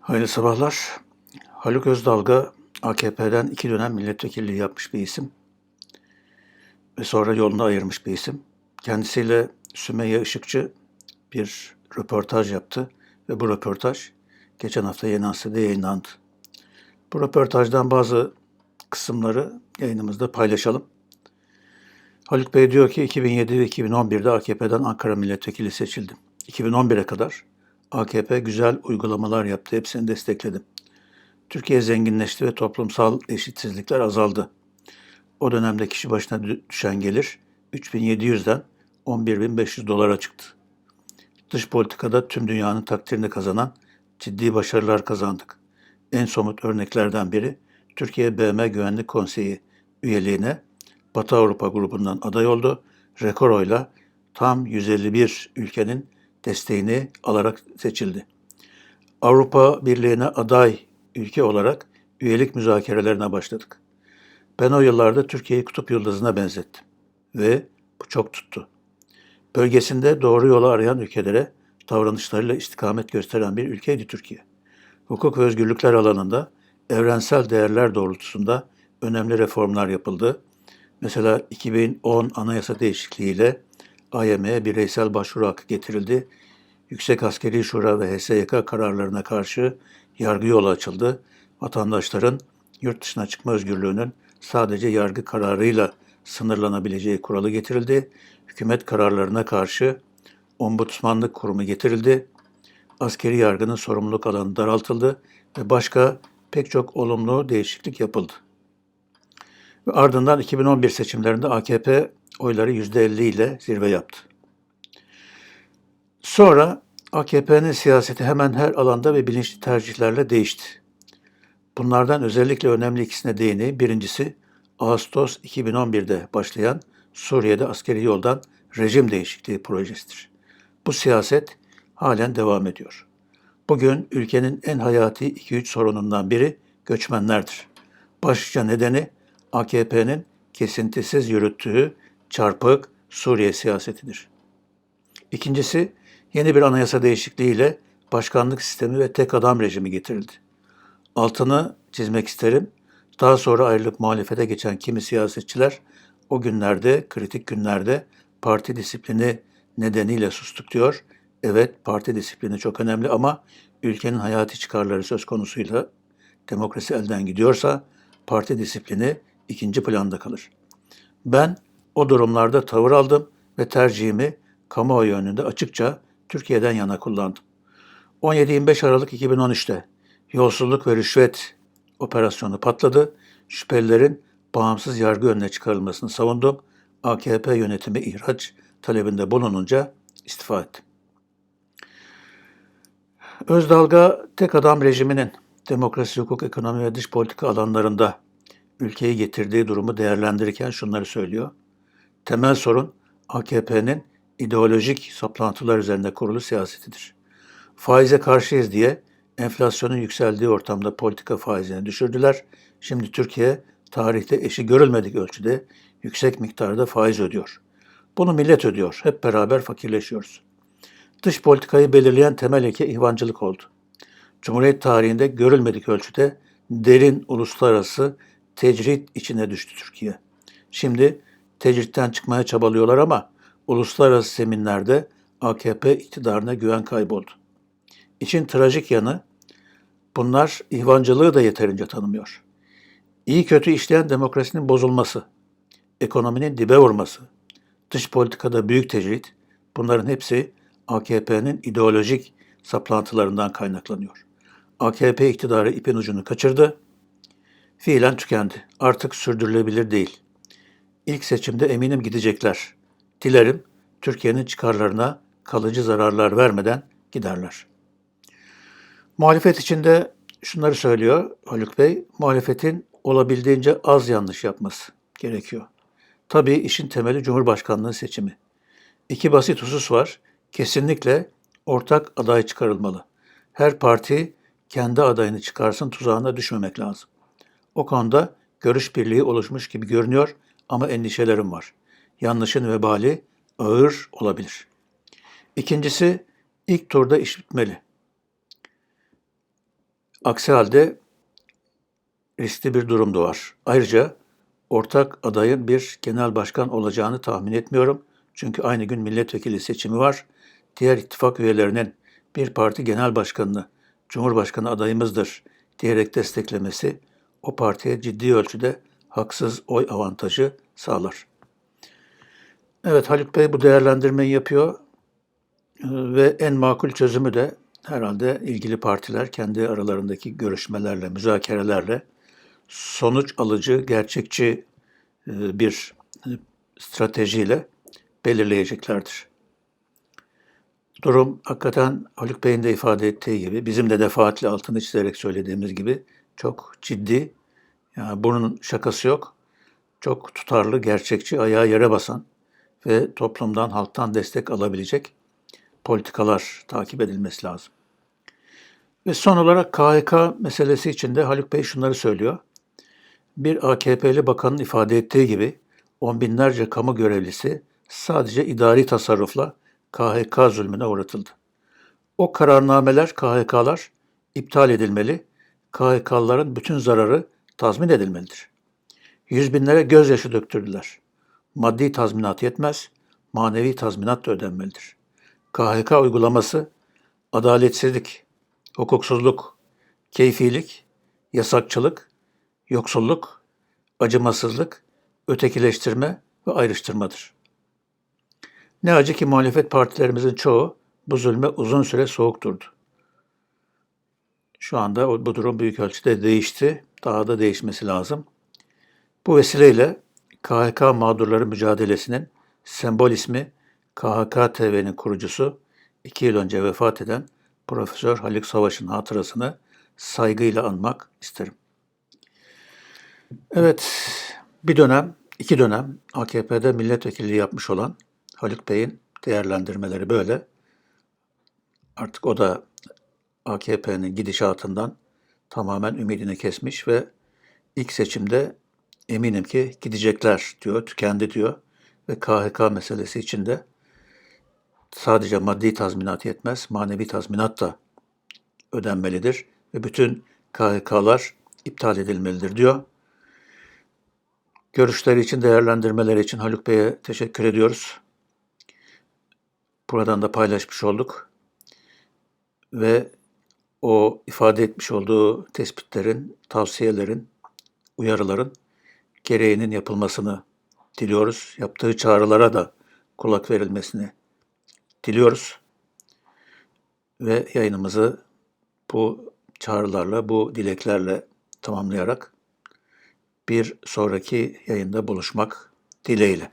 Hayırlı sabahlar. Haluk Özdalga AKP'den iki dönem milletvekilliği yapmış bir isim ve sonra yolunu ayırmış bir isim. Kendisiyle Sümeyye Işıkçı bir röportaj yaptı ve bu röportaj geçen hafta Yeni Asya'da yayınlandı. Bu röportajdan bazı kısımları yayınımızda paylaşalım. Haluk Bey diyor ki 2007 ve 2011'de AKP'den Ankara milletvekili seçildim. 2011'e kadar AKP güzel uygulamalar yaptı. Hepsini destekledim. Türkiye zenginleşti ve toplumsal eşitsizlikler azaldı. O dönemde kişi başına düşen gelir 3700'den 11500 dolara çıktı. Dış politikada tüm dünyanın takdirini kazanan ciddi başarılar kazandık. En somut örneklerden biri Türkiye BM Güvenlik Konseyi üyeliğine Batı Avrupa grubundan aday oldu. Rekor oyla tam 151 ülkenin desteğini alarak seçildi. Avrupa Birliği'ne aday ülke olarak üyelik müzakerelerine başladık. Ben o yıllarda Türkiye'yi kutup yıldızına benzettim ve bu çok tuttu. Bölgesinde doğru yolu arayan ülkelere davranışlarıyla istikamet gösteren bir ülkeydi Türkiye. Hukuk ve özgürlükler alanında evrensel değerler doğrultusunda önemli reformlar yapıldı. Mesela 2010 anayasa değişikliğiyle AYM'ye bireysel başvuru hakkı getirildi. Yüksek Askeri Şura ve HSYK kararlarına karşı yargı yolu açıldı. Vatandaşların yurt dışına çıkma özgürlüğünün sadece yargı kararıyla sınırlanabileceği kuralı getirildi. Hükümet kararlarına karşı ombudsmanlık kurumu getirildi. Askeri yargının sorumluluk alanı daraltıldı ve başka pek çok olumlu değişiklik yapıldı. Ve ardından 2011 seçimlerinde AKP oyları %50 ile zirve yaptı. Sonra AKP'nin siyaseti hemen her alanda ve bilinçli tercihlerle değişti. Bunlardan özellikle önemli ikisine değineyim. Birincisi Ağustos 2011'de başlayan Suriye'de askeri yoldan rejim değişikliği projesidir. Bu siyaset halen devam ediyor. Bugün ülkenin en hayati 2-3 sorunundan biri göçmenlerdir. Başlıca nedeni AKP'nin kesintisiz yürüttüğü çarpık Suriye siyasetidir. İkincisi, yeni bir anayasa değişikliğiyle başkanlık sistemi ve tek adam rejimi getirildi. Altını çizmek isterim. Daha sonra ayrılıp muhalefete geçen kimi siyasetçiler o günlerde, kritik günlerde parti disiplini nedeniyle sustuk diyor. Evet, parti disiplini çok önemli ama ülkenin hayati çıkarları söz konusuyla demokrasi elden gidiyorsa parti disiplini ikinci planda kalır. Ben o durumlarda tavır aldım ve tercihimi kamuoyu önünde açıkça Türkiye'den yana kullandım. 17-25 Aralık 2013'te yolsuzluk ve rüşvet operasyonu patladı. Şüphelilerin bağımsız yargı önüne çıkarılmasını savundum. AKP yönetimi ihraç talebinde bulununca istifa ettim. Özdalga tek adam rejiminin demokrasi, hukuk, ekonomi ve dış politika alanlarında ülkeyi getirdiği durumu değerlendirirken şunları söylüyor. Temel sorun AKP'nin ideolojik saplantılar üzerinde kurulu siyasetidir. Faize karşıyız diye enflasyonun yükseldiği ortamda politika faizini düşürdüler. Şimdi Türkiye tarihte eşi görülmedik ölçüde yüksek miktarda faiz ödüyor. Bunu millet ödüyor. Hep beraber fakirleşiyoruz. Dış politikayı belirleyen temel ilke ihvancılık oldu. Cumhuriyet tarihinde görülmedik ölçüde derin uluslararası tecrit içine düştü Türkiye. Şimdi tecritten çıkmaya çabalıyorlar ama uluslararası zeminlerde AKP iktidarına güven kayboldu. İçin trajik yanı bunlar ihvancılığı da yeterince tanımıyor. İyi kötü işleyen demokrasinin bozulması, ekonominin dibe vurması, dış politikada büyük tecrit bunların hepsi AKP'nin ideolojik saplantılarından kaynaklanıyor. AKP iktidarı ipin ucunu kaçırdı, fiilen tükendi. Artık sürdürülebilir değil. İlk seçimde eminim gidecekler. Dilerim Türkiye'nin çıkarlarına kalıcı zararlar vermeden giderler. Muhalefet içinde şunları söylüyor Haluk Bey. Muhalefetin olabildiğince az yanlış yapması gerekiyor. Tabii işin temeli Cumhurbaşkanlığı seçimi. İki basit husus var. Kesinlikle ortak aday çıkarılmalı. Her parti kendi adayını çıkarsın tuzağına düşmemek lazım. O konuda görüş birliği oluşmuş gibi görünüyor ama endişelerim var. Yanlışın vebali ağır olabilir. İkincisi ilk turda iş bitmeli. Aksi halde riskli bir durum doğar. Ayrıca ortak adayın bir genel başkan olacağını tahmin etmiyorum. Çünkü aynı gün milletvekili seçimi var. Diğer ittifak üyelerinin bir parti genel başkanını Cumhurbaşkanı adayımızdır diyerek desteklemesi o partiye ciddi ölçüde haksız oy avantajı sağlar. Evet Haluk Bey bu değerlendirmeyi yapıyor ve en makul çözümü de herhalde ilgili partiler kendi aralarındaki görüşmelerle, müzakerelerle sonuç alıcı, gerçekçi bir stratejiyle belirleyeceklerdir. Durum hakikaten Haluk Bey'in de ifade ettiği gibi, bizim de defaatle altını çizerek söylediğimiz gibi çok ciddi, yani bunun şakası yok, çok tutarlı, gerçekçi, ayağı yere basan ve toplumdan, halktan destek alabilecek politikalar takip edilmesi lazım. Ve son olarak KHK meselesi için de Haluk Bey şunları söylüyor. Bir AKP'li bakanın ifade ettiği gibi on binlerce kamu görevlisi sadece idari tasarrufla KHK zulmüne uğratıldı. O kararnameler, KHK'lar iptal edilmeli, KHK'ların bütün zararı tazmin edilmelidir. Yüz binlere gözyaşı döktürdüler. Maddi tazminat yetmez, manevi tazminat da ödenmelidir. KHK uygulaması adaletsizlik, hukuksuzluk, keyfilik, yasakçılık, yoksulluk, acımasızlık, ötekileştirme ve ayrıştırmadır. Ne acı ki muhalefet partilerimizin çoğu bu zulme uzun süre soğuk durdu. Şu anda bu durum büyük ölçüde değişti. Daha da değişmesi lazım. Bu vesileyle KHK mağdurları mücadelesinin sembol ismi KHK TV'nin kurucusu, iki yıl önce vefat eden Profesör Haluk Savaş'ın hatırasını saygıyla anmak isterim. Evet, bir dönem, iki dönem AKP'de milletvekilliği yapmış olan Haluk Bey'in değerlendirmeleri böyle. Artık o da AKP'nin gidişatından tamamen ümidini kesmiş ve ilk seçimde eminim ki gidecekler diyor, tükendi diyor ve KHK meselesi için de sadece maddi tazminat yetmez, manevi tazminat da ödenmelidir ve bütün KHK'lar iptal edilmelidir diyor. Görüşleri için, değerlendirmeleri için Haluk Bey'e teşekkür ediyoruz. Buradan da paylaşmış olduk. Ve o ifade etmiş olduğu tespitlerin, tavsiyelerin, uyarıların gereğinin yapılmasını diliyoruz. Yaptığı çağrılara da kulak verilmesini diliyoruz. Ve yayınımızı bu çağrılarla, bu dileklerle tamamlayarak bir sonraki yayında buluşmak dileğiyle.